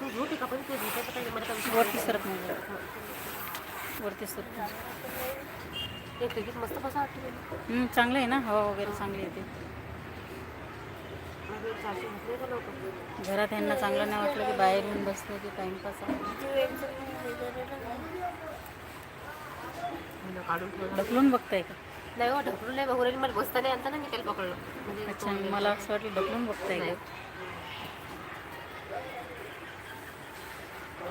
वरती म्हणजे वरती पैकीच मस्त बसा चांगलं आहे ना? हवा वगैरे चांगली येते. घरात यांना चांगलं नाही वाटलं की बाहेर येऊन बसलं की टाइमपास ढकलून बघताय का? नाही हो ढकलून नाही बघून मला बसता नाही आणता ना मी त्याला पकडलं अच्छा मला असं वाटलं ढकलून बघताय. का?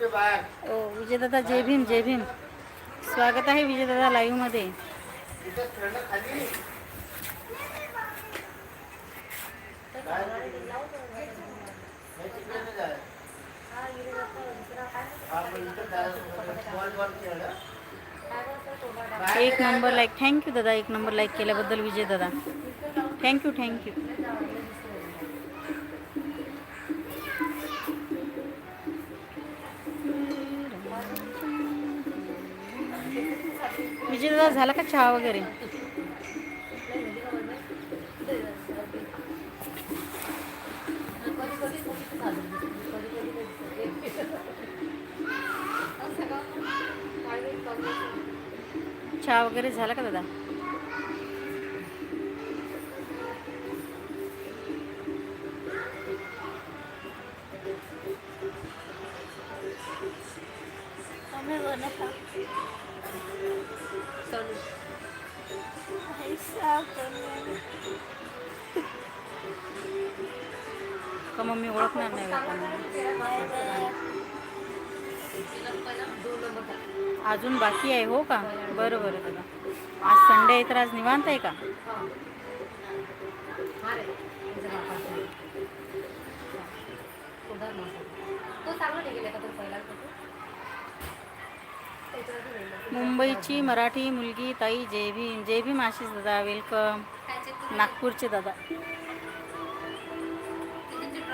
हो, ओ विजयदादा जय भीम जय भीम. स्वागत आहे विजयदादा लाईव्हमध्ये. एक नंबर लाईक थँक्यू दादा एक नंबर लाईक केल्याबद्दल विजय दादा थँक्यू थँक्यू. तुझा झाला का चहा वगैरे? चहा वगैरे झाला का दादा? का मम्मी ओळखणार नाही लोकांना अजून बाकी आहे हो का? बरं बरं दादा आज संडे आहे तर आज निवांत आहे का तो चांगला नाही गेला का तो पहिला फोटो त्याच्यावरती राहिला. मुंबईची मराठी मुलगी ताई जे भीम जे भीम आशिष दादा वेलकम. नागपूरचे दादा.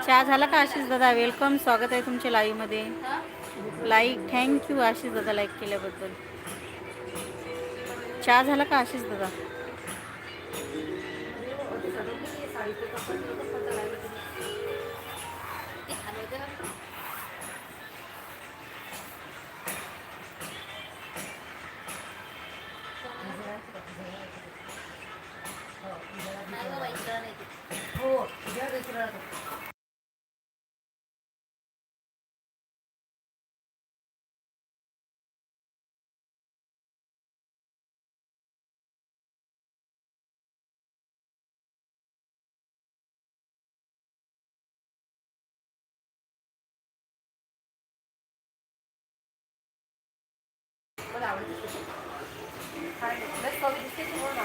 चहा झाला का आशिष दादा? वेलकम. स्वागत आहे तुमच्या लाईव्हमध्ये. लाईक थँक्यू आशिष दादा लाईक केल्याबद्दल. चहा झाला का आशिष दादा?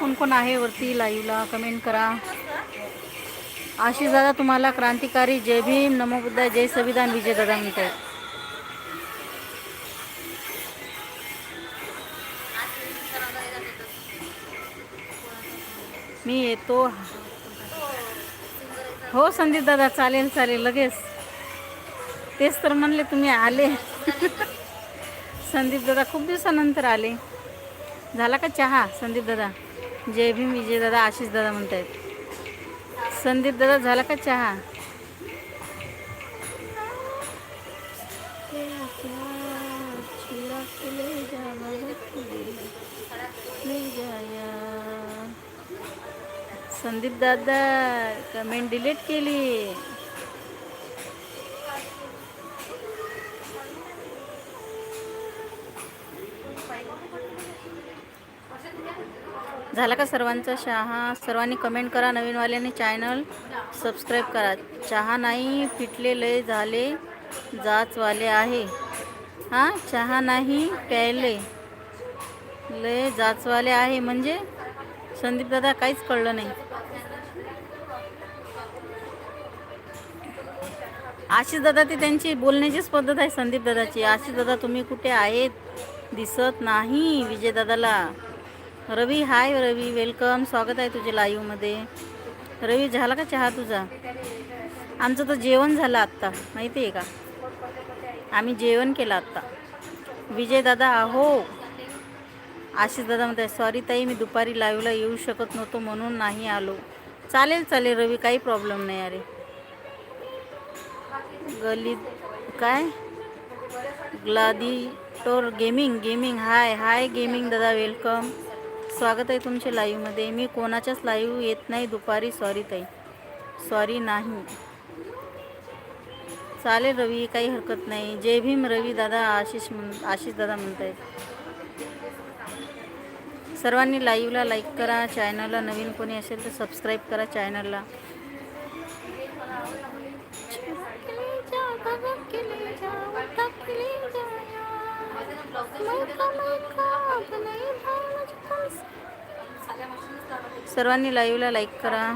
कोण कोण आहे वरती लाईव्हला कमेंट करा. आशिष दादा तुम्हाला क्रांतिकारी जय भीम नमो बुद्धा जय संविधान विजय दादा आहे मी येतो. हो संदीप दादा चालेल चालेल लगेच. तेच तर म्हणले तुम्ही आले. संदीप दादा खूप दिवसानंतर आले. झाला का चहा? संदीप दादा. जय भीम विजय दादा आशिष दादा आहेत संदीप दादा झाला का चहा? संदीप दादा कमेंट डिलीट केली. झाला का सर्वांचा चहा? सर्वांनी कमेंट करा. नवीनवाल्याने चॅनल सबस्क्राईब करा. चहा नाही फिटलेले लय झाले. जाचवाले आहे. हां? चहा नाही प्यायले. लय जाचवाले आहे. म्हणजे संदीप दादा काहीच कळलं नाही. आशिष दादा ती त्यांची बोलण्याचीच पद्धत आहे संदीप दादाची. आशिष दादा तुम्ही कुठे आहेत? दिसत नाही विजय दादाला. रवी हाय रवी वेलकम स्वागत आहे तुझे लाईव्हमध्ये रवी झाला का चहा तुझा? आमचं तर जेवण झालं आत्ता. माहिती आहे का? आम्ही जेवण केलं आत्ता. विजय दादा अहो आशिष दादा म्हणते सॉरी ताई मी दुपारी लाईव्हला येऊ शकत नव्हतो म्हणून नाही आलो. चालेल चालेल रवी काही प्रॉब्लेम नाही अरे. गली काय? ग्लादी टोर gaming gaming. Hi hi gaming दादा वेलकम स्वागत आहे तुमचे लाईव्हमध्ये मी कोणाच्याच लाईव्ह येत नाही. दुपारी सॉरी ताई. सॉरी नाही. चालेल रवी काही हरकत नाही. जय भीम रवी दादा आशिष म्हण आशिष दादा म्हणत आहेत सर्वांनी लाईव्हला लाईक करा. चॅनलला नवीन कोणी असेल तर सबस्क्राईब करा चॅनलला सर्वांनी लाईव्हला लाईक करा.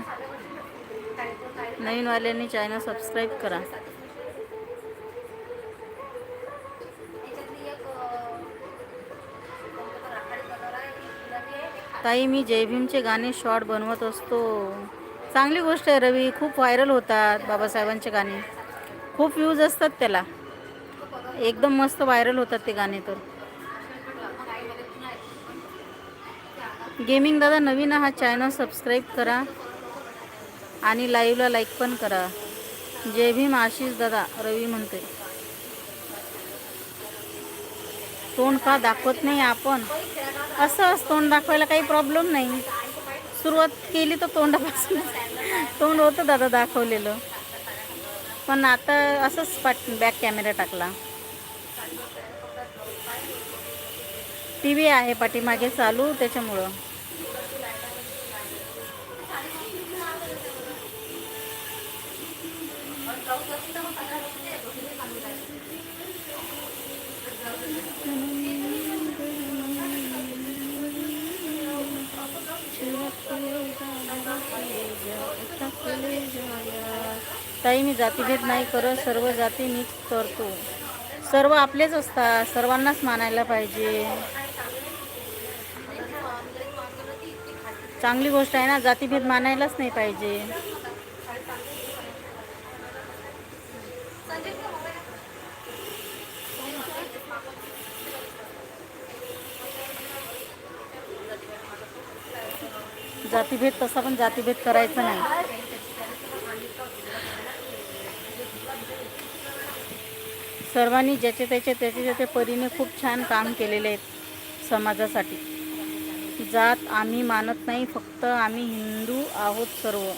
नवीनवाल्यांनी चॅनल सबस्क्राईब करा. ताई मी जयभीमचे गाणे शॉर्ट बनवत असतो. चांगली गोष्ट आहे रवी खूप व्हायरल होतात बाबासाहेबांचे गाणे. खूप व्ह्यूज असतात त्याला. एकदम मस्त व्हायरल होतात ते गाणे तर. गेमिंग दादा नवीन हा चॅनल सबस्क्राईब करा. आणि लाईव्हला लाईक पण करा. जय भीम आशिष दादा रवी म्हणते तोंड का दाखवत नाही आपण? असंच तोंड दाखवायला काही प्रॉब्लेम नाही. सुरुवात केली तर तोंडापासून. तोंड होतं दादा दाखवलेलं. पण आता असंच पाट बॅक कॅमेरा टाकला. टी व्ही आहे पाठीमागे चालू त्याच्यामुळं. ताई मी जातीभेद नाही करत सर्व जाती मीच करतो. सर्व आपलेच असतात सर्वांनाच मानायला पाहिजे. चांगली गोष्ट आहे ना जातीभेद मानायलाच नाही पाहिजे. जातीभेद तसा पण जातीभेद करायचा नाही. सर्वांनी ज्याचे त्याचे त्याचे त्याचे परीने खूप छान काम केलेले आहेत समाजासाठी. जात आम्ही मानत नाही फक्त आम्ही हिंदू आहोत सर्व.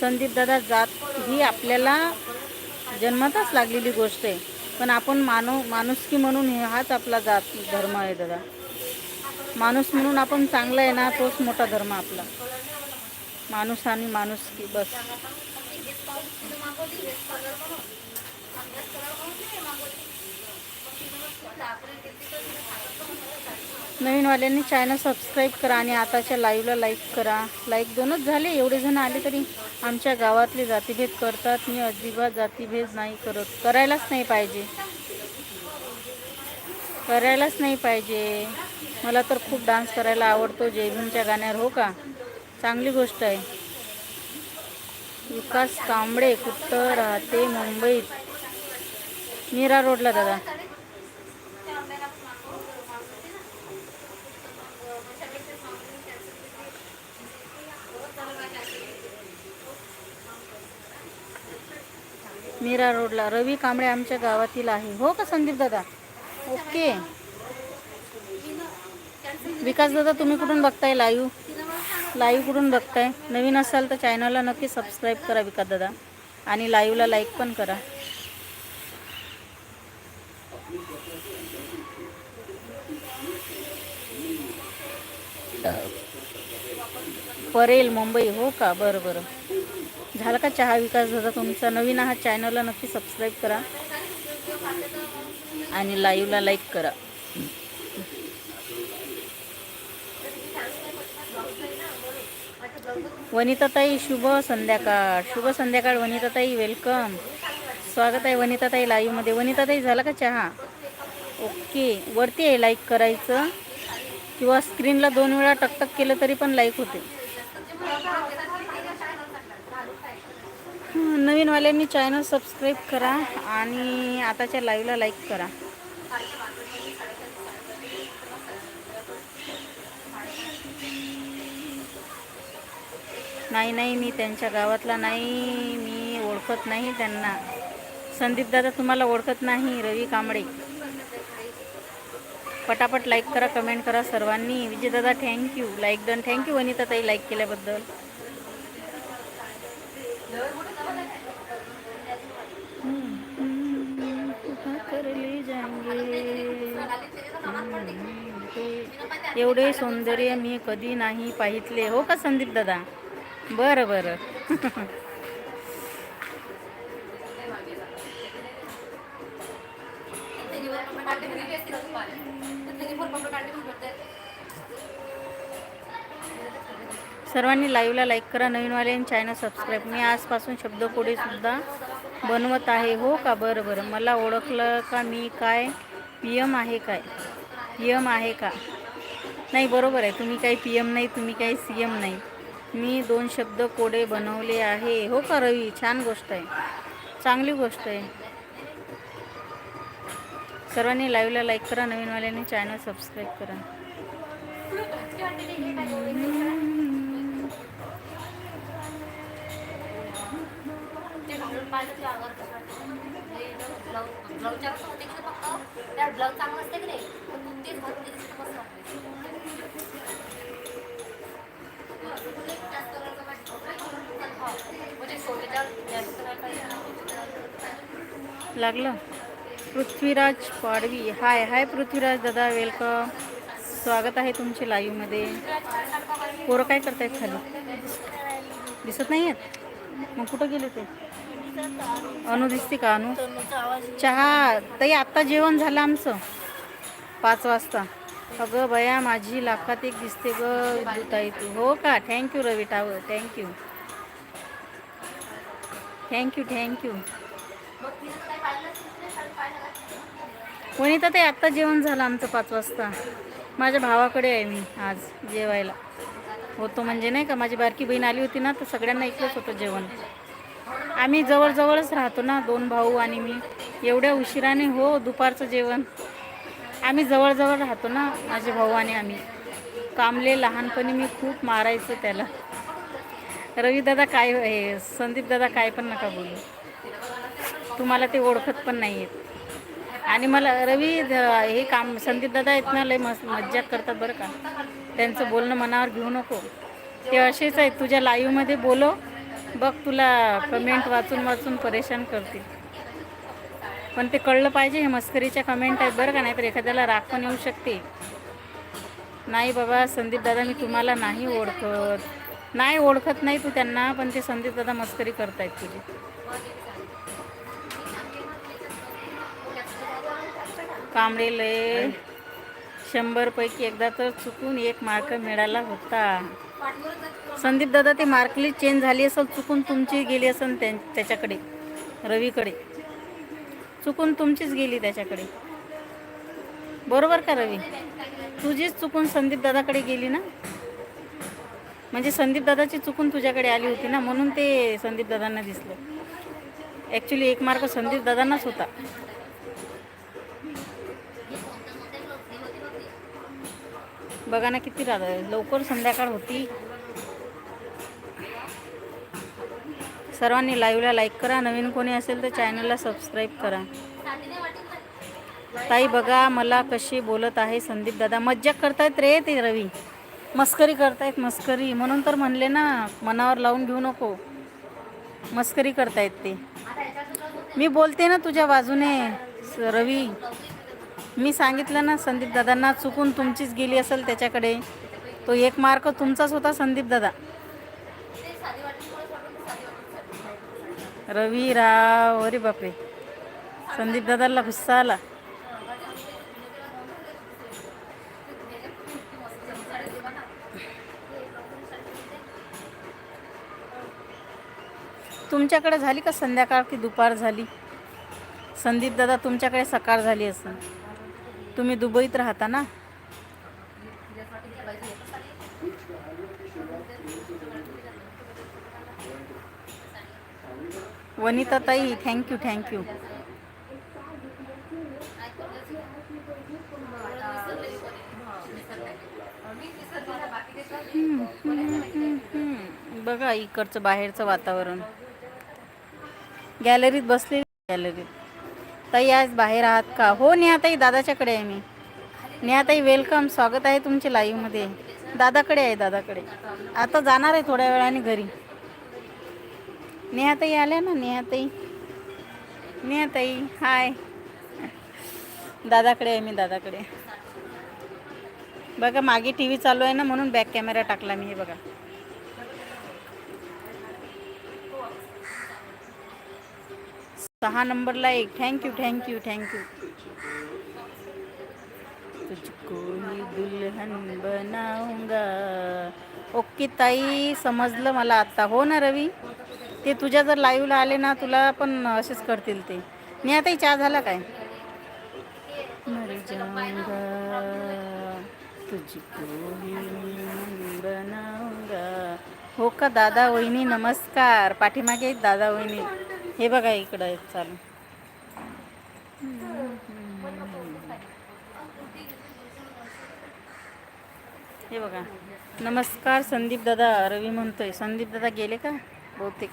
संदीप दादा जात ही आपल्याला जन्मताच लागलेली गोष्ट आहे. पण आपण मानव माणुसकी म्हणून हे हाच आपला जात धर्म आहे दादा. माणूस म्हणून आपण चांगला आहे ना तोच मोठा धर्म आपला. माणूस आणि माणुसकी बस. नवीनवाल्यांनी चॅनल सबस्क्राईब करा आणि आताच्या लाईव्हला लाईक करा. लाईक दोनच झाले एवढे जण आले तरी आमच्या गावातले जातीभेद करतात. मी अजिबात जातीभेद नाही करत. करायलाच नाही पाहिजे. करायलाच नाही पाहिजे. मला तर खूप डान्स करायला आवडतो. जयभीमच्या गाण्यावर हो का? चांगली गोष्ट आहे. विकास कांबळे कुठं राहते मुंबईत? मीरा रोडला दादा. मीरा रोडला. रवी कांबळे आमच्या गावातील आहे. हो का संदीप दादा? ओके. विकास दादा तुम्ही कुठून बघताय लाईव्ह? लाईव्ह कुठून बघताय? नवीन असाल तर चॅनलला नक्की सबस्क्राईब करा विकास दादा. आणि लाईव्हला लाईक पण करा. परेल मुंबई. हो का? बरं बरं. झालं का चहा विकास झाला तुमचा नवीन हा चॅनलला नक्की सबस्क्राईब करा. आणि लाईव्हला लाईक करा. वनिताताई शुभ संध्याकाळ. शुभ संध्याकाळ वनिताताई वेलकम स्वागत आहे वनिताताई लाईव्हमध्ये वनिताताई झाला का चहा? ओके. वरती आहे लाईक करायचं. किंवा स्क्रीनला दोन वेळा टकटक केलं तरी पण लाईक होते. नवीनवाल्यांनी चॅनल सबस्क्राईब करा आणि आताच्या लाईव्हला लाईक करा. नाही नाही मी त्यांच्या गावातला नाही मी ओळखत नाही त्यांना. संदीप दादा तुम्हाला ओळखत नाही रवी कांबळे. पटापट लाईक करा कमेंट करा सर्वांनी. Vijaydada thank you like done thank you Vanita ताई लाईक केल्याबद्दल. एवढे सौंदर्य मी कधी नाही पाहितले. हो का संदीप दादा? बरं बरं. सर्वांनी लाईव्हला लाईक करा. नवीनवाले चॅनल सबस्क्राईब मी आजपासून शब्दकोडी सुद्धा बनवत आहे. हो का? बरं बरं. मला ओळखलं का मी काय? पी एम आहे काय? पी एम आहे का? नाही बरोबर आहे. तुम्ही काही पी एम नाही तुम्ही काही सी एम नाही. मी दोन शब्द कोडे बनवले आहे. हो का रवी? छान गोष्ट आहे. चांगली गोष्ट आहे. सर्वांनी लाईव्हला लाईक करा नवीनवाल्यांनी चॅनल सबस्क्राईब करा. ब्लाऊज चांगलं असते की नाही? लागलं? पृथ्वीराज पाडवी. हाय हाय पृथ्वीराज दादा वेलकम स्वागत आहे तुमचे लाईव्हमध्ये पोरं काय करतायत खाली? दिसत नाही आहेत मग कुठं गेले ते? अनु दिसते का अनु? चहा. ताई आत्ता जेवण झालं आमचं. पाच वाजता. अगं बया माझी लाखात एक दिसते ग विद्युताई तू. हो का? Thank you Ravi Tawar thank you thank you thank you Vanita ते आत्ता जेवण झालं आमचं पाच वाजता. माझ्या भावाकडे आहे मी आज जेवायला. होतो म्हणजे नाही का? माझी बारकी बहीण आली होती ना तर सगळ्यांना इकडेच होतं जेवण. आम्ही जवळजवळच राहतो ना दोन भाऊ आणि मी. एवढ्या उशिराने हो दुपारचं जेवण. आम्ही जवळजवळ राहतो ना माझे भाऊ आणि आम्ही. कामले लहानपणी मी खूप मारायचं त्याला. रवीदादा काय हे संदीपदादा काय पण नका बोलू. तुम्हाला ते ओळखत पण नाही आहेत आणि मला रवी हे काम संदीपदादा आहेत ना लय मस् मज्जाक करतात बरं का. त्यांचं बोलणं मनावर घेऊ नको. ते असेच आहेत तुझ्या लाईव्हमध्ये बोलो. बघ तुला कमेंट वाचून वाचून परेशान करतील. पण ते कळलं पाहिजे हे मस्करीच्या कमेंट आहेत बरं का नाही तर एखाद्याला राग पण येऊ शकते. नाही बाबा संदीप दादा मी तुम्हाला नाही ओळखत. नाही ओळखत नाही तू त्यांना पण ते संदीप दादा मस्करी करतायत तुझी. कांबळेले शंभरपैकी एकदा तर चुकून एक मार्क मिळाला होता. संदीप दादा ते मार्कली चेंज झाली असेल चुकून तुमची गेली असेल त्यां- त्याच्याकडे रवीकडे. चुकून तुमचीच गेली त्याच्याकडे. बरोबर का रवी? तुझीच चुकून संदीप दादाकडे गेली ना? म्हणजे संदीप दादाची चुकून तुझ्याकडे आली होती ना म्हणून ते संदीप दादांना दिसलं. ॲक्च्युली एक मार्क संदीप दादांनाच होता. बघा ना किती राहत लवकर संध्याकाळ होती. सर्वांनी लाईव्हला लाईक करा. नवीन कोणी असेल तर चॅनलला सबस्क्राईब करा. ताई बघा मला कशी बोलत आहे संदीप दादा. मज्जा करतायत रे ते रवी. मस्करी करतायत मस्करी. म्हणून तर म्हणले ना मनावर लावून घेऊ नको. मस्करी करतायत ते. मी बोलते ना तुझ्या बाजूने स- रवी. मी सांगितलं ना संदीप दादांना चुकून तुमचीच गेली असेल त्याच्याकडे. तो एक मार्क तुमचाच होता संदीप दादा. रवी राव अरे बापरे. संदीप दादाला गुस्सा आला. तुमच्याकडे झाली का संध्याकाळ की दुपार झाली? संदीप दादा तुमच्याकडे सकाळ झाली असं तुम्ही दुबईत राहता ना? वनिता ताई थँक्यू थँक्यू बघा इकडचं बाहेरचं वातावरण. गॅलरीत बसलेली गॅलरीत ताई आज बाहेर आहात का? हो नेहाताई दादाच्याकडे आहे मी. नेहाताई वेलकम स्वागत आहे तुमचे लाईव्हमध्ये दादाकडे आहे दादाकडे. आता जाणार आहे थोड्या वेळाने घरी. नेहाताई आल्या ना नेहाताई. नेहाताई हाय दादाकडे आहे मी दादाकडे. बघा मागे टी व्ही चालू आहे ना म्हणून बॅक कॅमेरा टाकला मी हे बघा. सहा नंबरला एक. थँक्यू थँक्यू थँक्यू तुझको ही दुल्हन बनाऊंगा. ओके ताई समजलं मला आता. हो ना रवी? ते तुझ्या जर लाईव्हला आले ना तुला पण असेच करतील ते. मी आता चहा झाला काय? बनाऊंगा हो का दादा वहिनी नमस्कार. पाठीमागे आहेत दादा वहिनी. हे बघा इकडं आहेत चालू. हे बघा. नमस्कार संदीप दादा रवी म्हणतोय. संदीप दादा गेले का? बहुतेक.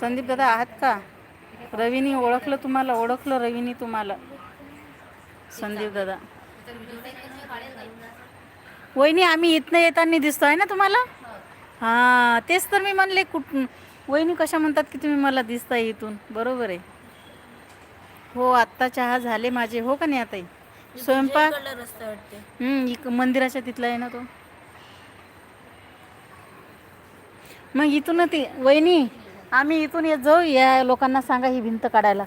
संदीप दादा आहात का? रवीनी ओळखलं तुम्हाला ओळखलं रवीनी तुम्हाला. संदीप दादा. वहिनी आम्ही इथनं येताना दिसतोय ना तुम्हाला? हां तेच तर मी म्हणले कुठ वहिनी कशा म्हणतात की तुम्ही मला दिसताय इथून? बरोबर आहे. हो आत्ता चहा झाले माझे. हो का नाही आता स्वयंपाक? मंदिराच्या तिथला आहे ना तो. मग इथून ती वहिनी आम्ही इथून येत जाऊ या लोकांना सांगा ही भिंत काढायला.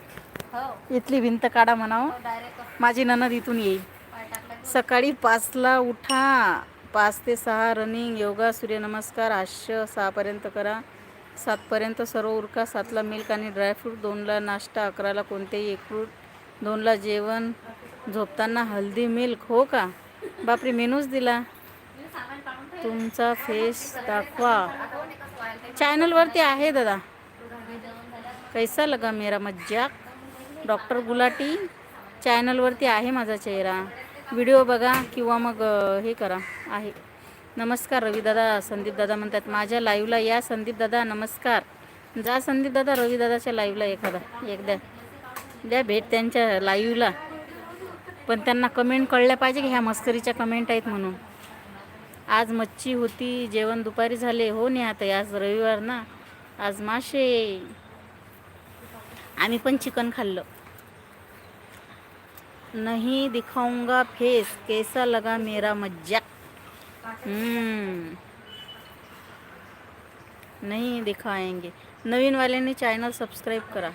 हो. इथली भिंत काढा म्हणावं. डायरेक्ट माझी ननद इथून येईल. सकाळी पाचला उठा. पाच ते सहा रनिंग योगा सूर्यनमस्कार हास्य सहापर्यंत करा. सातपर्यंत सर्व उरका. सातला मिल्क आणि ड्रायफ्रूट दोनला नाश्ता अकराला कोणतेही एक फ्रूट दोनला जेवण झोपताना हल्दी मिल्क हो का? बापरे मेनूच दिला. तुमचा फेस दाखवा. चॅनलवरती आहे दादा. कैसा लगा मेरा मज्जाक. डॉक्टर गुलाटी चॅनलवरती आहे माझा चेहरा. व्हिडिओ बघा किंवा मग हे करा. आहे. नमस्कार रविदादा संदीपदादा म्हणतात माझ्या लाईव्हला या संदीपदादा नमस्कार. जा संदीपदादा रवीदादाच्या लाईव्हला एखादा एकदा. द्या भेट त्यांच्या लाईव्हला पण त्यांना कमेंट कळल्या पाहिजे की ह्या मस्करीच्या कमेंट आहेत म्हणून. आज मच्छी होती जेवण दुपारी झाले. हो नाही आता आज रविवार ना. आज मासे. आम्ही पण चिकन खाल्लं. नाही दिखाऊंगा फेस. कैसा लगा मेरा मज्जा. नाही नहीं दिखाएंगे. नवीन वाल्यांनी चॅनल सबस्क्राईब करा.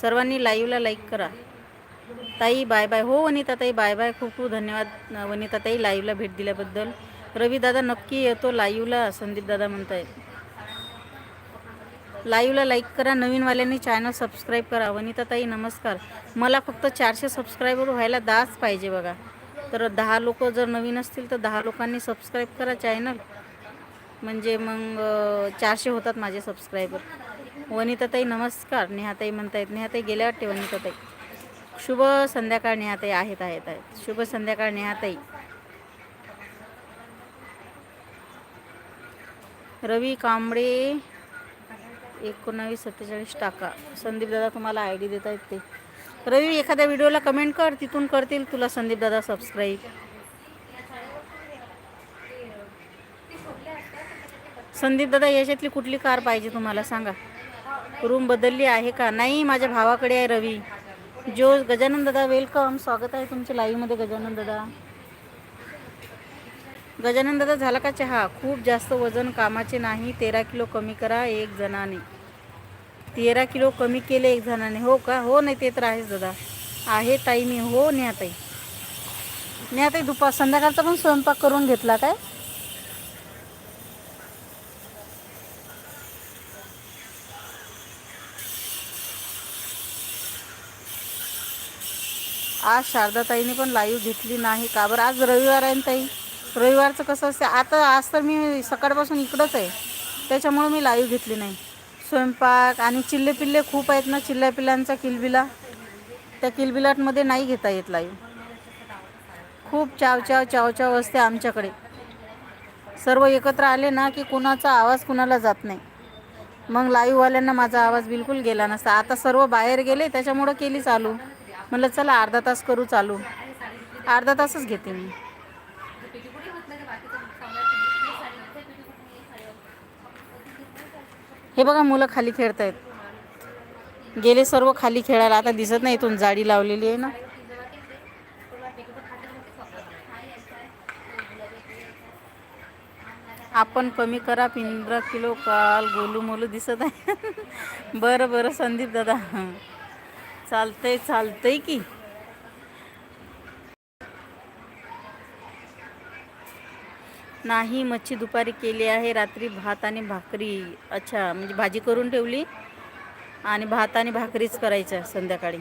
सर्वांनी लाईव्हला लाईक करा. ताई बाय बाय. हो वनिता ताई बाय बाय. खूप खूप धन्यवाद वनिता ताई लाईव्हला भेट दिल्याबद्दल. रवी दादा नक्की येतो लाईव्हला संदीप दादा म्हणतायत. लाईव्हला लाईक करा नवीनवाल्यांनी चॅनल सबस्क्राईब करा. वनिता ताई नमस्कार. मला फक्त चारशे सबस्क्रायबर व्हायला दहाच पाहिजे बघा. तर दहा लोक जर नवीन असतील तर दहा लोकांनी सबस्क्राईब करा चॅनल म्हणजे मग चारशे होतात माझे सबस्क्रायबर वनिताताई नमस्कार. नेहाताई म्हणतायत. नेहाताई गेल्या वाटते वनिताताई शुभ संध्याकाळ नेहाताई आहेत आहेत आहेत. शुभ संध्याकाळ नेहाताई रवी कांबळे एकोणावीस सत्तेचाळीस टाका. संदीप दादा तुम्हाला आय डी देत आहेत ते. रवी एखाद्या व्हिडिओला कमेंट कर तिथून करतील तुला संदीप दादा सबस्क्राईब संदीप दादा याच्यातली कुठली कार पाहिजे तुम्हाला सांगा? रूम बदलली आहे का? नाही माझ्या भावाकडे आहे रवी. जो गजानन दादा वेलकम स्वागत आहे तुमच्या लाईव्हमध्ये गजानन दादा. गजानन दादा झाला का चहा? खूप जास्त वजन कामाचे नाही तेरा किलो कमी करा एक जणाने. तेरा किलो कमी केले एक जणाने. हो का? हो नाही ते तर आहेच दादा. आहे ताई मी. हो न्या ताई. न्या ताई दुपार संध्याकाळचा पण स्वयंपाक करून घेतला काय? आज शारदाताईने पण लाईव्ह घेतली नाही. का बरं? आज रविवार आहे ताई? रविवारचं कसं असते आता आज तर मी सकाळपासून इकडंच आहे. त्याच्यामुळं मी लाईव्ह घेतली नाही. स्वयंपाक आणि चिल्ले पिल्ले खूप आहेत ना चिल्ल्या पिल्लांचा किलबिला. त्या किलबिलाटमध्ये नाही घेता येत लाईव्ह खूप चाव चाव चाव चाव असते आमच्याकडे. सर्व एकत्र आले ना की कुणाचा आवाज कुणाला जात नाही. मग लाईव्हवाल्यांना माझा आवाज बिलकुल गेला नसता. आता सर्व बाहेर गेले त्याच्यामुळं केली चालू. म्हटलं चला अर्धा तास करू चालू. अर्धा तासच घेते मी. हे बघा मुलं खाली खेळत आहेत गेले सर्व खाली खेळायला. आता दिसत नाही इथून. जाडी लावलेली आहे ना. आपण कमी करा पिंजरा किलो काल गोलू मोलू दिसत आहे. बरं बरं संदीप दादा. चालतंय चालतंय की. नाही मच्छी दुपारी केली आहे रात्री भात आणि भाकरी. अच्छा म्हणजे भाजी करून ठेवली आणि भात आणि भाकरीच करायचं संध्याकाळी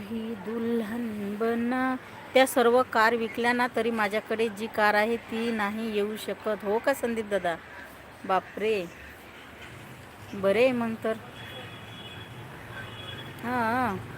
ही दुल्हन बना या सर्व कार विकल्या ना तरी माझ्याकडे जी कार आहे ती नाही येऊ शकत. हो का संदीप दादा? बापरे. बरे मग तर. हां.